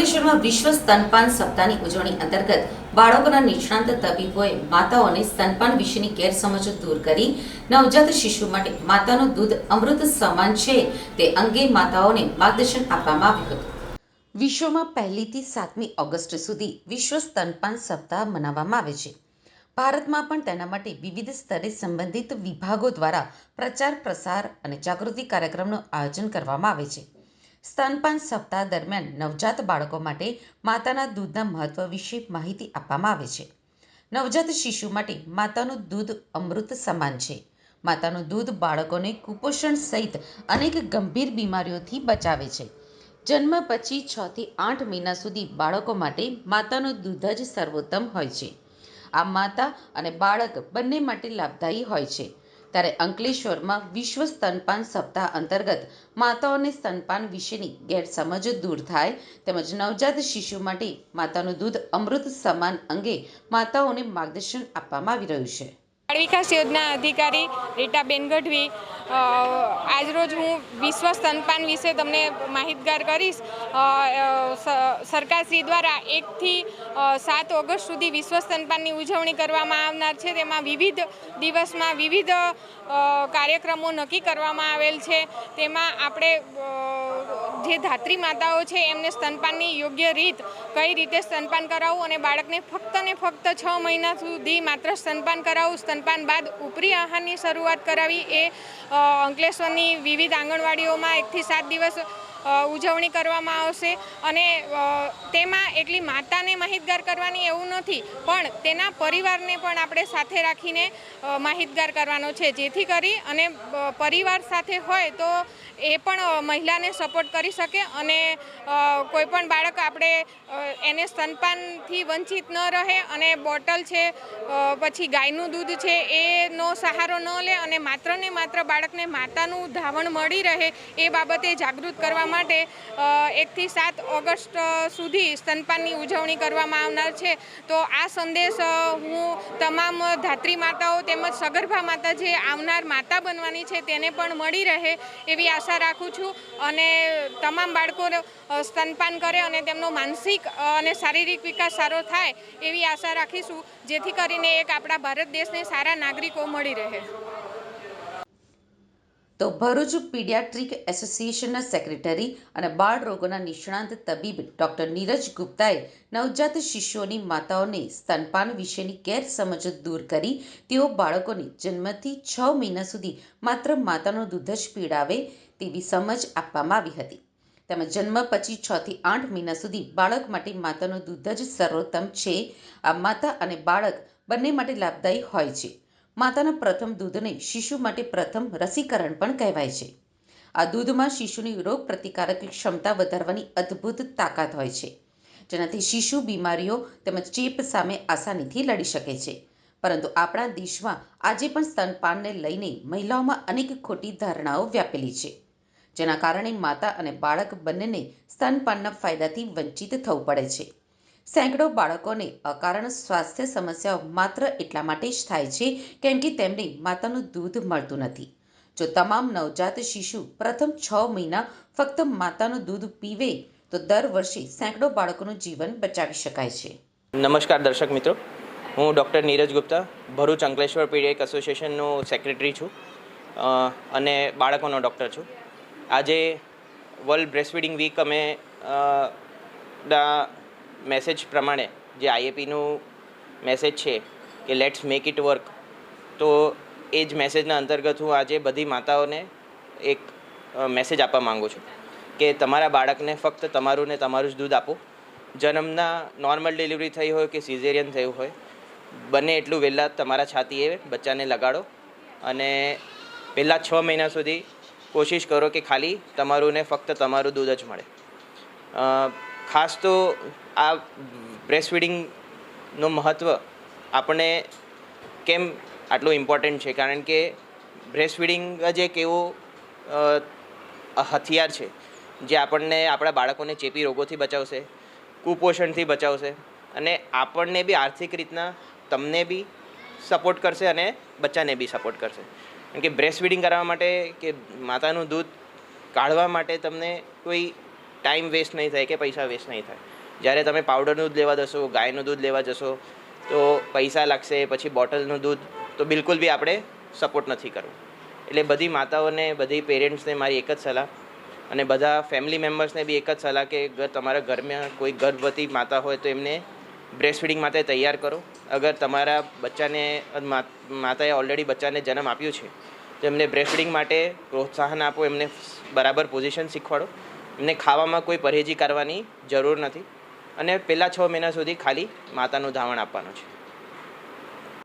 અંકલેશ્વરમાં વિશ્વ સ્તનપાન સપ્તાહની ઉજવણી અંતર્ગત બાળકોના નિષ્ણાંત તબીબોએ માતાઓને સ્તનપાન વિશેની ગેરસમજો દૂર કરી નવજાત શિશુ માટે માતાનું દૂધ અમૃત સમાન છે તે અંગે માતાઓને માર્ગદર્શન આપવામાં આવ્યું હતું. વિશ્વમાં પહેલીથી સાતમી ઓગસ્ટ સુધી વિશ્વ સ્તનપાન સપ્તાહ મનાવવામાં આવે છે. ભારતમાં પણ તેના માટે વિવિધ સ્તરે સંબંધિત વિભાગો દ્વારા પ્રચાર પ્રસાર અને જાગૃતિ કાર્યક્રમનું આયોજન કરવામાં આવે છે. સ્તનપાન સપ્તાહ દરમિયાન નવજાત બાળકો માટે માતાના દૂધના મહત્વ વિશે માહિતી આપવામાં આવે છે. નવજાત શિશુ માટે માતાનું દૂધ અમૃત સમાન છે. માતાનું દૂધ બાળકોને કુપોષણ સહિત અનેક ગંભીર બીમારીઓથી બચાવે છે. જન્મ પછી છ થી આઠ મહિના સુધી બાળકો માટે માતાનું દૂધ જ સર્વોત્તમ હોય છે. આ માતા અને બાળક બંને માટે લાભદાયી હોય છે. ત્યારે અંકલેશ્વરમાં વિશ્વ સ્તનપાન સપ્તાહ અંતર્ગત માતાઓને સ્તનપાન વિશેની ગેરસમજ દૂર થાય તેમજ નવજાત શિશુ માટે માતાનું દૂધ અમૃત સમાન અંગે માતાઓને માર્ગદર્શન આપવામાં આવી રહ્યું છે. બાળ વિકાસ યોજના અધિકારી રીટાબેન ગઢવી આજરોજ હું વિશ્વ સ્તનપાન વિશે તમને માહિતગાર કરીશ. સરકારશ્રી દ્વારા એકથી સાત ઓગસ્ટ સુધી વિશ્વ સ્તનપાનની ઉજવણી કરવામાં આવનાર છે. તેમાં વિવિધ દિવસમાં વિવિધ કાર્યક્રમો નક્કી કરવામાં આવેલ છે. તેમાં આપણે જે ધાત્રી માતાઓ છે, એમને સ્તનપાનની યોગ્ય રીત કઈ રીતે સ્તનપાન કરાવવું અને બાળકને ફક્ત ને ફક્ત છ મહિના સુધી માત્ર સ્તનપાન કરાવવું, સ્તનપાન બાદ ઉપરી આહારની શરૂઆત કરાવી એ અંકલેશ્વરની વિવિધ આંગણવાડીઓમાં એકથી સાત દિવસ ઉજવણી કરવામાં આવશે અને તેમાં એટલી માતાને માહિતગાર કરવાની એવું નથી, પણ તેના પરિવારને પણ આપણે સાથે રાખીને માહિતગાર કરવાનો છે. જેથી કરી અને પરિવાર સાથે હોય તો એ પણ મહિલાને સપોર્ટ કરી શકે અને કોઈપણ બાળક આપણે એને સ્તનપાનથી વંચિત ન રહે અને બોટલ છે પછી ગાયનું દૂધ છે, એનો સહારો ન લે અને માત્ર ને માત્ર બાળકને માતાનું ધાવણ મળી રહે એ બાબતે જાગૃત કરવા માટે એકથી સાત ઓગસ્ટ સુધી સ્તનપાનની ઉજવણી કરવામાં આવનાર છે. તો આ સંદેશ હું તમામ ધાત્રી માતાઓ તેમજ સગર્ભા માતા જે આવનાર માતા બનવાની છે તેને પણ મળી રહે એવી આશા રાખું છું અને તમામ બાળકો સ્તનપાન કરે અને તેમનો માનસિક અને શારીરિક વિકાસ સારો થાય એવી આશા રાખીશું, જેથી કરીને એક આપણા ભારત દેશને સારા નાગરિકો મળી રહે. તો ભરૂચ પીડિયાટ્રિક એસોસિએશનના સેક્રેટરી અને બાળ રોગોના નિષ્ણાંત તબીબ ડોક્ટર નીરજ ગુપ્તાએ નવજાત શિશુઓની માતાઓને સ્તનપાન વિશેની ગેરસમજ દૂર કરી તેઓ બાળકોને જન્મથી છ મહિના સુધી માત્ર માતાનું દૂધ જ પીડાવે તેવી સમજ આપવામાં આવી હતી. તેમજ જન્મ પછી છ થી આઠ મહિના સુધી બાળક માટે માતાનું દૂધ જ સર્વોત્તમ છે. આ માતા અને બાળક બંને માટે લાભદાયી હોય છે. માતાના પ્રથમ દૂધને શિશુ માટે પ્રથમ રસીકરણ પણ કહેવાય છે. આ દૂધમાં શિશુની રોગ પ્રતિકારક ક્ષમતા વધારવાની અદ્ભુત તાકાત હોય છે. જેનાથી શિશુ બીમારીઓ તેમજ ચેપ સામે આસાનીથી લડી શકે છે. પરંતુ આપણા દેશમાં આજે પણ સ્તનપાનને લઈને મહિલાઓમાં અનેક ખોટી ધારણાઓ વ્યાપેલી છે. જેના કારણે માતા અને બાળક બંનેને સ્તનપાનના ફાયદાથી વંચિત થવું પડે છે. સેંકડો બાળકોને અકારણ સ્વાસ્થ્ય સમસ્યાઓ માત્ર એટલા માટે જ થાય છે કેમ કે તેમને માતાનું દૂધ મળતું નથી. જો તમામ નવજાત શિશુ પ્રથમ છ મહિના ફક્ત માતાનું દૂધ પીવે, તો દર વર્ષે સેંકડો બાળકોનું જીવન બચાવી શકાય છે. નમસ્કાર દર્શક મિત્રો. હું ડૉક્ટર નીરજ ગુપ્તા, ભરૂચ અંકલેશ્વર પીડિયાક એસોસિએશનનો સેક્રેટરી છું અને બાળકોનો ડૉક્ટર છું. આજે વર્લ્ડ બ્રેસ્ટફીડિંગ વીક અમે મેસેજ પ્રમાણે જે આઈએપીનું મેસેજ છે કે લેટ્સ મેક ઇટ વર્ક તો એ જ મેસેજના અંતર્ગત હું આજે બધી માતાઓને એક મેસેજ આપવા માગું છું કે તમારા બાળકને ફક્ત તમારું ને તમારું જ દૂધ આપો. જન્મના નોર્મલ ડિલિવરી થઈ હોય કે સિઝેરિયન થયું હોય, બને એટલું વહેલા તમારા છાતીએ બચ્ચાને લગાડો અને પહેલાં છ મહિના સુધી કોશિશ કરો કે ખાલી તમારું ને ફક્ત તમારું દૂધ જ મળે. ખાસ તો આ બ્રેસ્ટ ફીડિંગનું મહત્ત્વ આપણે કેમ આટલું ઇમ્પોર્ટન્ટ છે? કારણ કે બ્રેસ્ટ ફીડિંગ જ એક એવો હથિયાર છે, જે આપણને આપણા બાળકોને ચેપી રોગોથી બચાવશે, કુપોષણથી બચાવશે અને આપણને બી આર્થિક રીતના તમને બી સપોર્ટ કરશે અને બચ્ચાને બી સપોર્ટ કરશે. કારણ કે બ્રેસ્ટ ફીડિંગ કરવા માટે કે માતાનું દૂધ કાઢવા માટે તમને કોઈ ટાઈમ વેસ્ટ નહીં થાય કે પૈસા વેસ્ટ નહીં થાય. જ્યારે તમે પાવડરનું દૂધ લેવા જશો, ગાયનું દૂધ લેવા જશો, તો પૈસા લાગશે, પછી બોટલનું દૂધ, તો બિલકુલ બી આપણે સપોર્ટ નથી કરવું. એટલે બધી માતાઓને, બધી પેરેન્ટ્સને મારી એક જ સલાહ અને બધા ફેમિલી મેમ્બર્સને બી એક જ સલાહ કે તમારા ઘરમાં કોઈ ગર્ભવતી માતા હોય તો એમને બ્રેસ્ટ ફીડિંગ માટે તૈયાર કરો. અગર તમારા બચ્ચાને માતાએ ઓલરેડી બચ્ચાને જન્મ આપ્યું છે, તો એમને બ્રેસ્ટ ફીડિંગ માટે પ્રોત્સાહન આપો, એમને બરાબર પોઝિશન શીખવાડો. એમને ખાવામાં કોઈ પરહેજી કરવાની જરૂર નથી. અને પહેલાં છ મહિના સુધી ખાલી માતાનું ધાવણ આપવાનું છે.